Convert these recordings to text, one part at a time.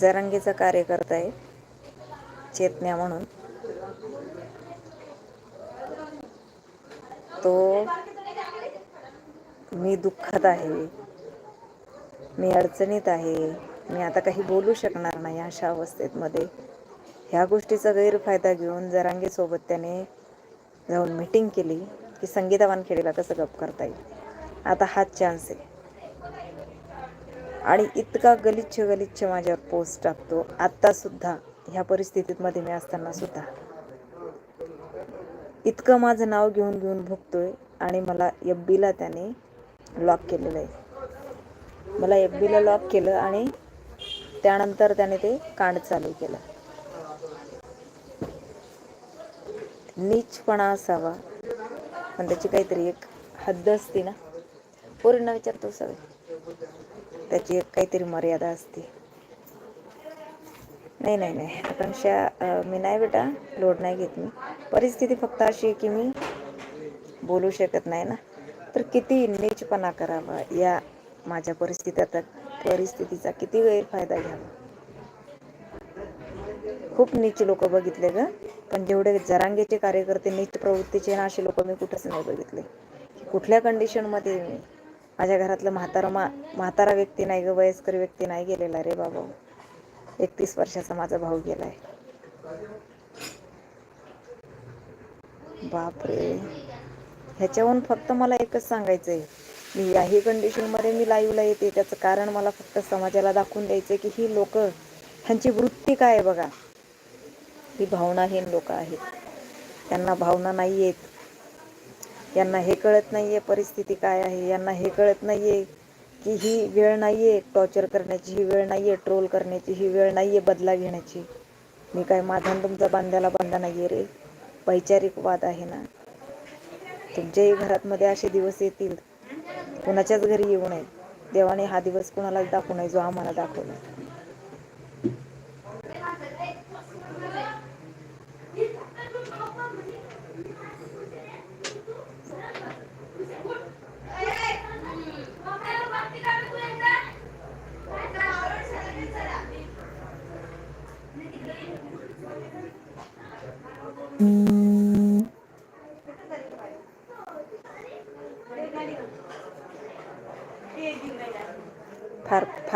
जरांगीचा कार्यकर्ता आहे. चेतन्या म्हणून. तो मी दुःखात आहे. मी अडचणीत आहे. मी आता काही बोलू शकणार नाही अशा अवस्थेत मध्ये ह्या गोष्टीचा गैरफायदा घेऊन जरांगेसोबत त्याने जाऊन मीटिंग केली की संगीता वानखेडेला कसं गप करता येईल. आता हाच चान्स आहे. आणि इतका गलिच्छ गलिच्छ माझ्यावर पोस्ट टाकतो. आत्तासुद्धा ह्या परिस्थितीमध्ये मी असताना सुद्धा. इतकं माझं नाव घेऊन घेऊन भुगतोय आणि मला एफबीला त्याने लॉक केलेलं आहे. मला एफबीला लॉक केलं आणि त्यानंतर त्याने ते कांड चालू केलं. नीचपणा असावा. पण त्याची काहीतरी एक हद्द असते ना. पूर्ण विचारतो सगळे. त्याची एक काहीतरी मर्यादा असते. नाही नाही नाही. आकांक्षा मी नाही बेटा लोड नाही घेत मी. परिस्थिती फक्त अशी आहे की मी बोलू शकत नाही ना. तर किती नीचपणा करावा या माझ्या परिस्थितीत परिस्थितीचा किती गैरफायदा घ्यावा. खूप नीच लोक बघितले ग. पण जेवढे जरांगेचे कार्यकर्ते नीच प्रवृत्तीचे ना असे लोक मी कुठंच नाही बघितले. कुठल्या कंडिशनमध्ये मी? माझ्या घरातलं म्हातारा मा म्हातारा व्यक्ती नाही ग वयस्कर व्यक्ती नाही गेलेला रे बाबा. एकतीस वर्षाचा माझा भाऊ गेलाय. बापरे. ह्याच्याहून फक्त मला एकच सांगायचं आहे मी याही कंडिशनमध्ये मी लाईव्हला येते. त्याचं कारण मला फक्त समाजाला दाखवून द्यायचं की ही लोक ह्यांची वृत्ती काय आहे बघा. ही भावनाहीन लोक आहेत. त्यांना भावना नाही आहेत यांना हे कळत नाही आहे परिस्थिती काय आहे यांना हे कळत नाही आहे की ही वेळ नाही आहे टॉर्चर करण्याची ही वेळ नाही आहे ट्रोल करण्याची ही वेळ नाही आहे बदला घेण्याची. मी काय माझा तुमचा बांध्याला बांधा नाही आहे रे. वैचारिक वाद आहे ना. तुमच्याही घरातमध्ये असे दिवस येतील. कुणाच्याच घरी येऊ नये. देवाने हा दिवस कुणालाच दाखवू नये जो आम्हाला दाखवला.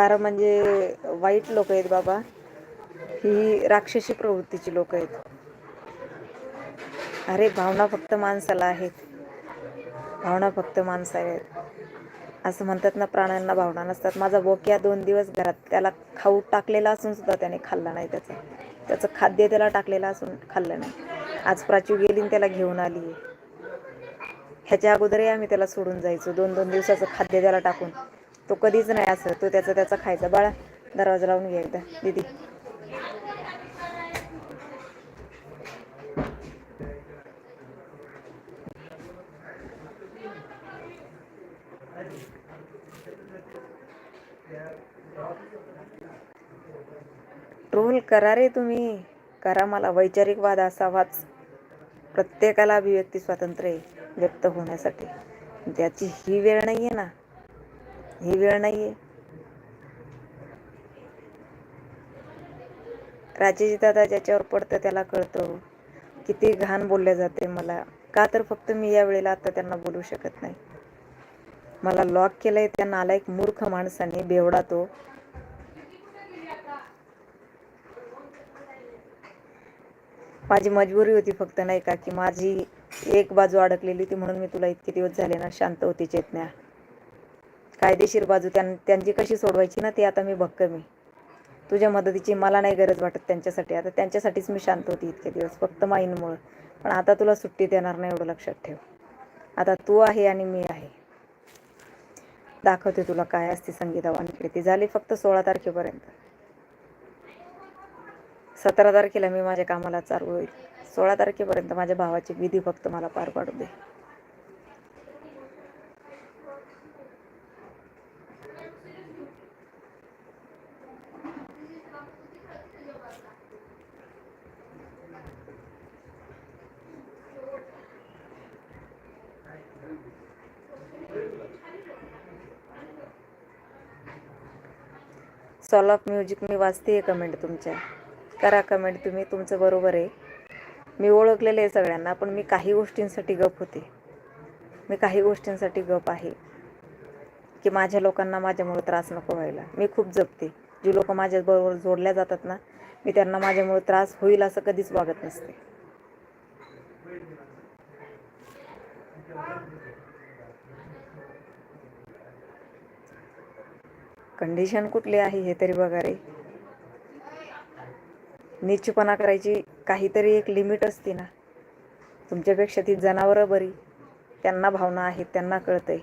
फार म्हणजे वाईट लोक आहेत बाबा. ही राक्षसी प्रवृत्तीची लोक आहेत. अरे भावना फक्त माणसाला आहेत. भावना फक्त माणसाला आहेत. असं म्हणतात ना प्राण्यांना भावना नसतात. माझा बोक्या दोन दिवस घरात त्याला खाऊ टाकलेला असून सुद्धा त्याने खाल्ला नाही त्याचं. त्याचं खाद्य त्याला टाकलेलं असून खाल्लं नाही. आज प्राची गेली त्याला घेऊन आली आहे. ह्याच्या अगोदरही आम्ही त्याला सोडून जायचो. दोन दोन दिवसाचं खाद्य त्याला टाकून. तो कधीच नाही असं. तो त्याचा त्याचा खायचा. बाळा दरवाजा लावून घे एकदा. दीदी. ट्रोल करा रे तुम्ही. करा मला वैचारिक वाद असावाच प्रत्येकाला अभिव्यक्ती स्वातंत्र्य व्यक्त होण्यासाठी. त्याची ही वेळ नाही आहे ना. ही वेळ नाही आहे राजेश दादा ज्याच्यावर पडतं त्याला कळतं. किती घाण बोलले जाते मला. का तर फक्त मी या वेळेला आता त्यांना बोलू शकत नाही. मला लॉक केलंय त्या नालायक मूर्ख माणसाने बेवडा तो. माझी मजबुरी होती फक्त नाही का की माझी एक बाजू अडकलेली होती म्हणून मी तुला इतके दिवस झाले ना शांत होती चेतन्या कायदेशीर बाजू त्यां त्यांची कशी सोडवायची ना ते आता मी भक्कम आहे तुझ्या मदतीची मला नाही गरज वाटत त्यांच्यासाठी. आता त्यांच्यासाठीच मी शांत होती इतके दिवस फक्त माईंमुळं. पण आता तुला सुट्टी देणार नाही एवढं लक्षात ठेव. आता तू आहे आणि मी आहे. दाखवते तुला काय असते संगीता वानखेडे. ती झाली फक्त सोळा तारखेपर्यंत. सतरा तारखेला मी माझ्या कामाला चालू होईल. सोळा तारखेपर्यंत माझ्या भावाची विधी फक्त मला पार पाडू दे. सॉल ऑफ म्युझिक मी वाचते आहे कमेंट तुमच्या. करा कमेंट तुम्ही तुमचं बरोबर आहे. मी ओळखलेलं आहे सगळ्यांना पण मी काही गोष्टींसाठी गप होते. मी काही गोष्टींसाठी गप आहे. की माझ्या लोकांना माझ्यामुळे त्रास नको व्हायला. मी खूप जपते. जी लोकं माझ्याबरोबर जोडल्या जातात ना मी त्यांना माझ्यामुळे त्रास होईल असं कधीच वागत नसते. कंडिशन कुठली आहे हे तरी बघा रे. नीचपणा करायची काहीतरी एक लिमिट असते ना. तुमच्यापेक्षा ती जनावरं बरी. त्यांना भावना आहेत त्यांना कळतंय.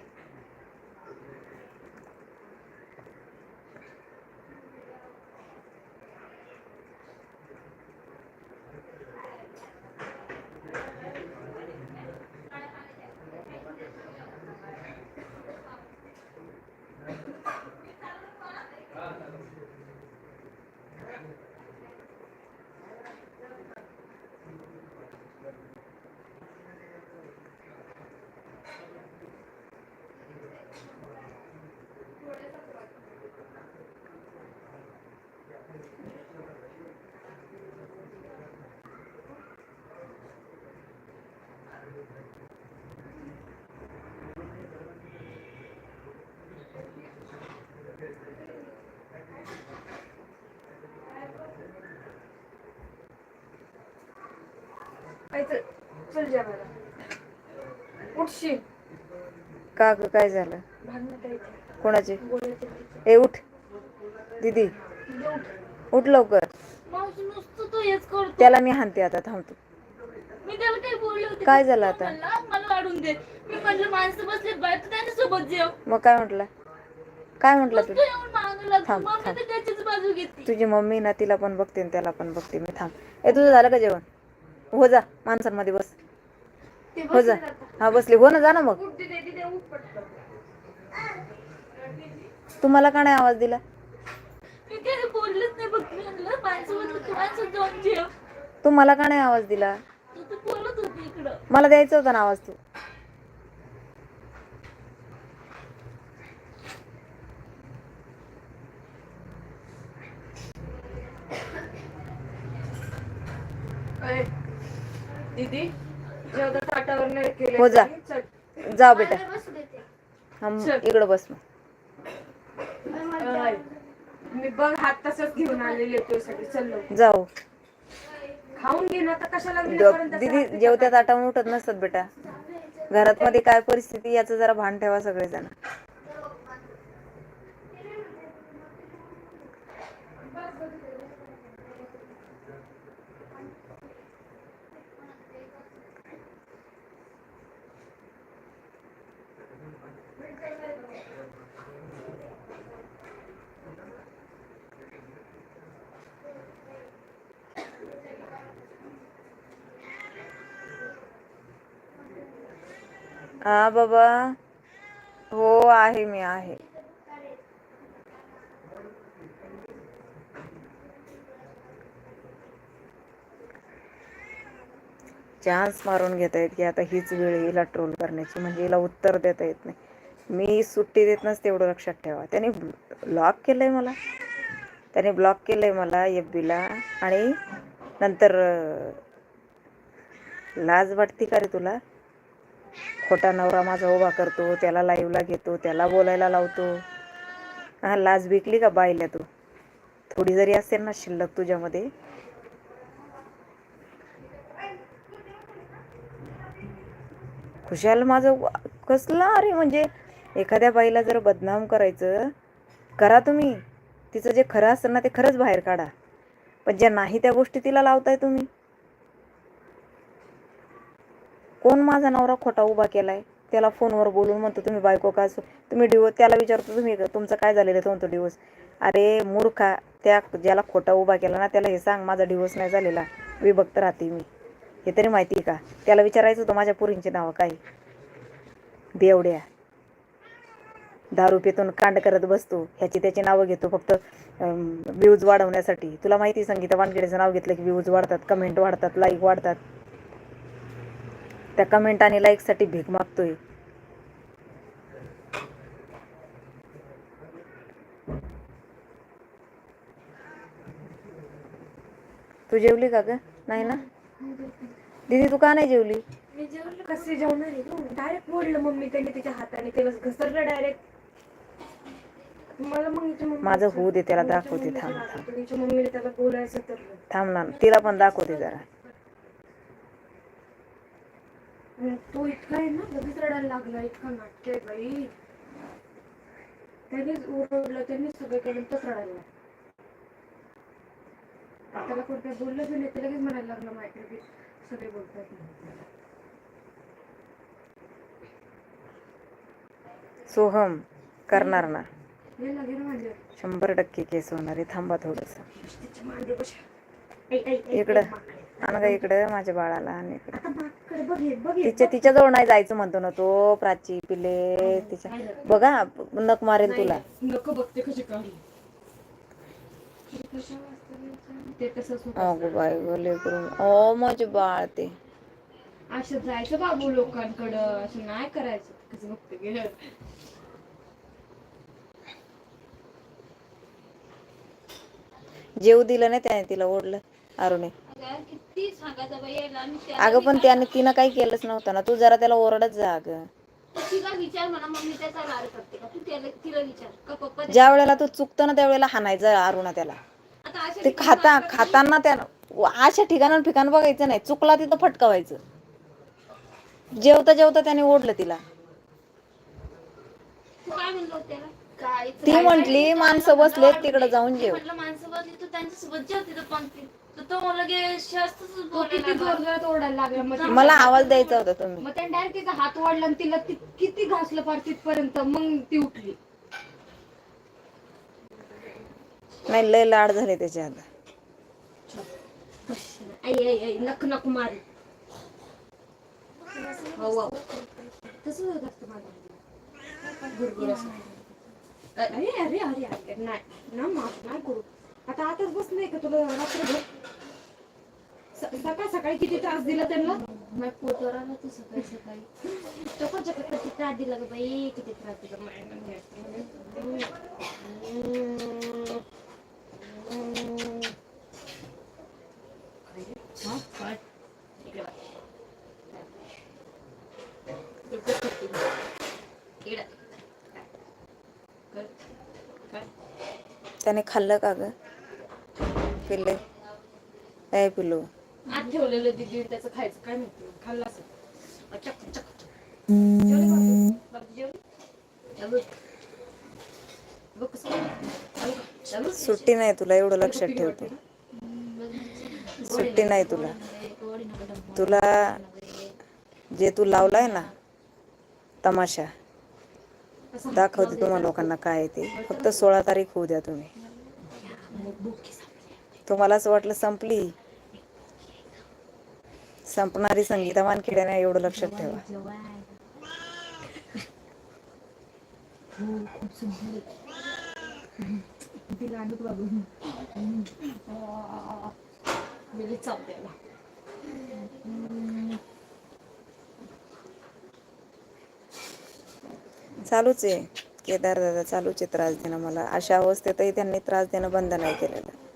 चल जेवायला. उठशी का ग काय झालं कोणाचे? ए उठ. दीदी. उठ. लवकर. त्याला मी हाणते आता थांबतो काय झालं आता? मग काय म्हटलं? काय म्हटलं तू? थांब, थांब. तुझी मम्मी ना तिला पण बघते त्याला पण बघते. मी थांब. ए तुझं झालं का जेवण? हो जा माणसांमध्ये बस. हो जा. हा बसली. हो ना जा ना मग. तुम्हाला का नाही आवाज दिला? मी काही बोललेच नाही बघ मी म्हणलं माणसं बसले तू माणसं जाऊन जेव तू मला का नाही आवाज दिला? मला द्यायचा होता ना आवाज तू. दीदी जेवढं ताटावर नाही केलं हो जा. जा बेटा. मला बसू देते. हा मग चल. इकडं बस मग. अय, मी बघ हात तसंच घेऊन आलेले तुझ्यासाठी. चल लवकर. जाऊ. खाऊन घे ना तर कशाला ग- गेल्यापर्यंत असं दीदी जेवत्या ताटावून उठत नसतात बेटा. घरात मध्ये काय परिस्थिती याचं जरा भान ठेवा सगळेजण. हा बाबा. हो आहे मी आहे. चान्स मारून घेता येत की आता हीच वेळ हिला ट्रोल करण्याची. म्हणजे हिला उत्तर देता येत नाही. मी सुट्टी देत नसते तेवढं लक्षात ठेवा. त्याने ब्लॉक केलंय मला. त्याने ब्लॉक केलंय मला एफ बीला आणि नंतर लाज वाटते का रे तुला? खोटा नवरा माझा उभा करतो त्याला लाईव्हला घेतो त्याला बोलायला लावतो. हा लाज विकली का बायल्या तू? थोडी जरी असेल ना शिल्लक तुझ्यामध्ये. खुशाल माझं कसला? अरे म्हणजे एखाद्या बाईला जर बदनाम करायचं करा तुम्ही. तिचं जे खरं असतं ना ते खरंच बाहेर काढा. पण ज्या नाही त्या गोष्टी तिला लावताय तुम्ही. कोण माझा नवरा खोटा उभा केलाय? त्याला फोनवर बोलून म्हणतो तुम्ही बायको का असो? तुम्ही डिवोर्स त्याला विचारतो तुम्ही तुमचं काय झालेलं तो म्हणतो डिवोर्स अरे मूर्खा त्या ज्याला खोटा उभा केला ना त्याला हे सांग माझा डिवोर्स नाही झालेला. विभक्त राहते मी. हे तरी माहिती आहे का? त्याला विचारायचं होतं माझ्या पुरींची नावं काय? देवड्या दारू पितून कांड करत बसतो. ह्याची त्याची नावं घेतो फक्त व्ह्यूज वाढवण्यासाठी. तुला माहिती संगीता वानखेडेचं नाव घेतलं की व्ह्यूज वाढतात कमेंट वाढतात लाईक वाढतात. त्या कमेंट आणि लाईकसाठी भीक मागतोय. तू जेवली का ग? नाही ना? दीदी तू का नाही जेवली? मी कसे जेवणार? डायरेक्ट मोडलं मम्मी हाताने. घसरलं डायरेक्ट माझं होऊ दे त्याला दाखवते. थांब थांब. मम्मीला त्याला बोलायचं थांब ना तिला पण दाखवते जरा. तो इतका आहे ना लगेच रडायला लागला इतका नाट्य आहे बाई. त्यानेच ओरडलं त्यांनीच सगळीकडे तोच रडायला. त्याला कोण काय बोललं बी नाही ते लगेच म्हणायला लागलं माहिती की सगळे बोलतात. सोहम करणार ना. माझ्या शंभर टक्के केस होणार आहे थांबा थोडस. इकडं. ऐ, माकडे. आण ग इकडं माझ्या बाळाला आणि तिच्या. तिच्या जवळ नाही जायचं म्हणतो ना तो प्राची पिले तिच्या. बघा नक मारेल तुला. अगो बाय गो लेकरून ओ माझे बाळ ते. असं जायचं बाबू लोकांकडं. असं नाही करायचं. कसं बघते गेलं जेव दिलं नाही त्याने तिला ओढलं अरुणे. अगं, पण त्याने तिनं काही केलंच नव्हतं ना. तू जरा त्याला ओरडत जा अगं. तिला विचार म्हणा मम्मी त्याचा लाड करते का? तू त्याला तिला विचार. का पप्पा ज्या वेळेला तू चुकतं ना त्यावेळेला हाणायचं अरुणा त्याला. ते ठिकाणी खाता खाताना त्या अशा ठिकाणा ठिकाण बघायचं नाही. चुकला तिथं फटकावायचं. जेवता जेवता त्याने ओढलं तिला. तू काय म्हणलो त्याला? काय ती म्हंटली माणसं बसलेत तिकडे जाऊन जेव. म्हटलं माणसं बसली तू त्यांच्यासोबत जेव तिथं पंक्ती तर तो मला लगेच शास्त्रच तो बोलायला किती लागला. जोरदारात ओरडायला लागला मग ती- मला आवाज द्यायचा होता तुम्ही. मग त्याने डायरेक्ट तिचा हात वाढला आणि तिला ती- किती घासलं पार तिथपर्यंत मग ती उठली. नाही लय लाड झाले त्याच्या आता. आई आई आई नक नक मार. हो हो. तसं होत असतं माझं. गुरगुर असं. अरे अरे अरे अरे नाही ना माफ नाही करू. आता आताच बस नाही का तुला? रात्रभर? सकाळ सकाळी किती त्रास दिला त्यांना? माझ्या पोटावर आला तू सकाळी सकाळी. तो पण चक्कर किती त्रास दिला ग बाई किती त्रास दिला. त्याने खाल्लं का ग? पिल्ले? काय पिल्लू. आत ठेवलेलं दिदी त्याचं खायचं काय माहिती खाल्लं असं चक चक सुट्टी नाही तुला एवढं लक्षात ठेवतो सुट्टी नाही तुला. तुला जे तू लावलाय ना तमाशा दाखवते तुम्हाला लोकांना काय आहे ते. फक्त सोळा तारीख होऊ द्या तुम्ही. तुम्हालाच वाटलं संपली. संपणारी संगीता वानखेड्याने एवढं लक्षात ठेवा. चालूच आहे. केदार दादा चालूच आहे त्रास देणं मला. अशा अवस्थेतही त्यांनी त्रास देणं बंद नाही केलेलं.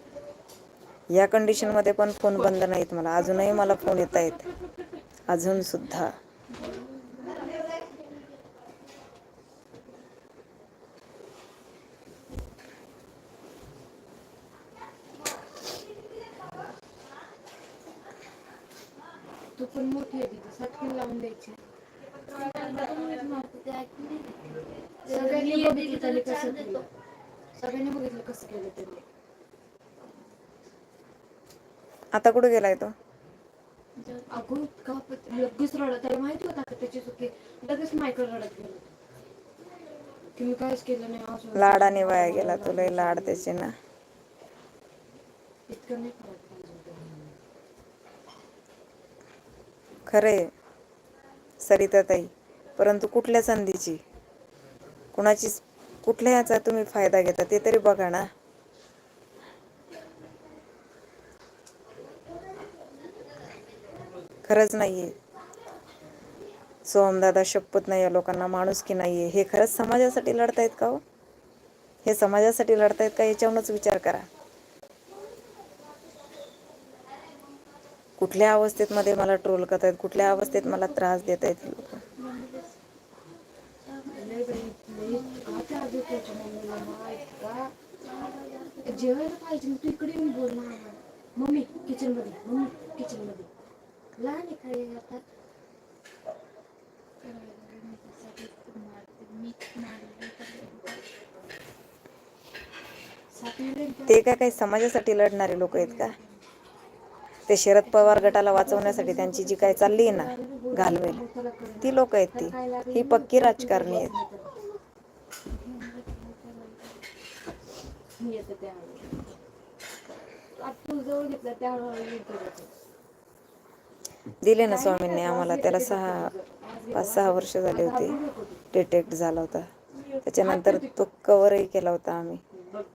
या कंडिशनमध्ये पण फोन बंद नाहीत मला. अजूनही मला फोन येत आहेत. अजून सुद्धा. सगळ्यांनी बघितलं कसं केलं. त्यांनी आता कुठे गेलाय तो? अगं का प- लगेच रडत त्याला माहिती होता का त्याची चुकी. लगेच मायकल रडत गेलो. की मी काहीच केलं नाही असं लाडाने वाया गेला तुला लाड त्याचे ना. इतकं नाही करत पाहिजे खरे सरिताताई परंतु कुठल्या संधीची? कुणाची कुठल्या याचा तुम्ही फायदा घेता? ते तरी बघा ना. खरंच नाही आहे सोमदादा शपथ नाही या लोकांना माणूस की नाही आहे हे खरंच समाजासाठी लढतायत का हो? हे समाजासाठी लढतायत का याच्यावरूनच विचार करा. कुठल्या अवस्थेत मध्ये मला ट्रोल करत आहेत कुठल्या अवस्थेत मला त्रास देत आहेत लोक? जेवायला पाहिजे तू इकडे बोल ना. मम्मी किचनमध्ये मम्मी किचनमध्ये. लहान आता? ते काय काही समाजासाठी लढणारे लोक आहेत का? ते शरद पवार गटाला वाचवण्यासाठी त्यांची जी काय चालली आहे ना घालवेल ती लोक आहेत ती. ही पक्की राजकारणी आहेत मी येते त्यावेळी आता तू जवळ घेतला त्यावेळी येते त्याचं. दिले ना स्वामींनी आम्हाला. त्याला सहा पाच सहा वर्ष झाले होते. डिटेक्ट झाला होता. त्याच्यानंतर तो कवरही केला होता आम्ही.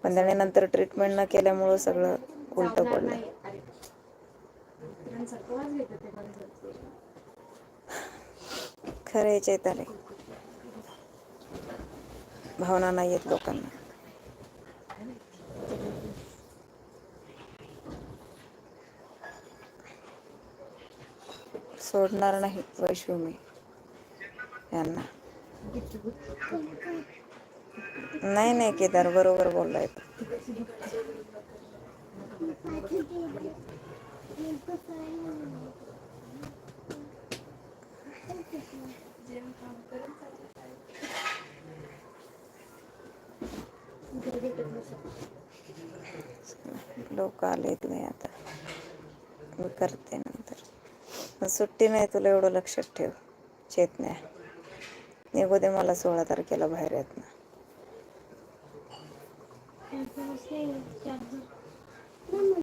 पण त्याने नंतर ट्रीटमेंट न केल्यामुळं सगळं उलटं पडलं. खरं चैताले. भावना नाही आहेत लोकांना. सोडणार नाही वैशू मी यांना. नाही नाही केदार बरोबर बोललाय. लोक आले तुम्ही आता. मी करते ना. पण सुट्टी नाही तुला एवढं लक्षात ठेव. चेतण्या निघू दे मला सोळा तारखेला बाहेर येत ना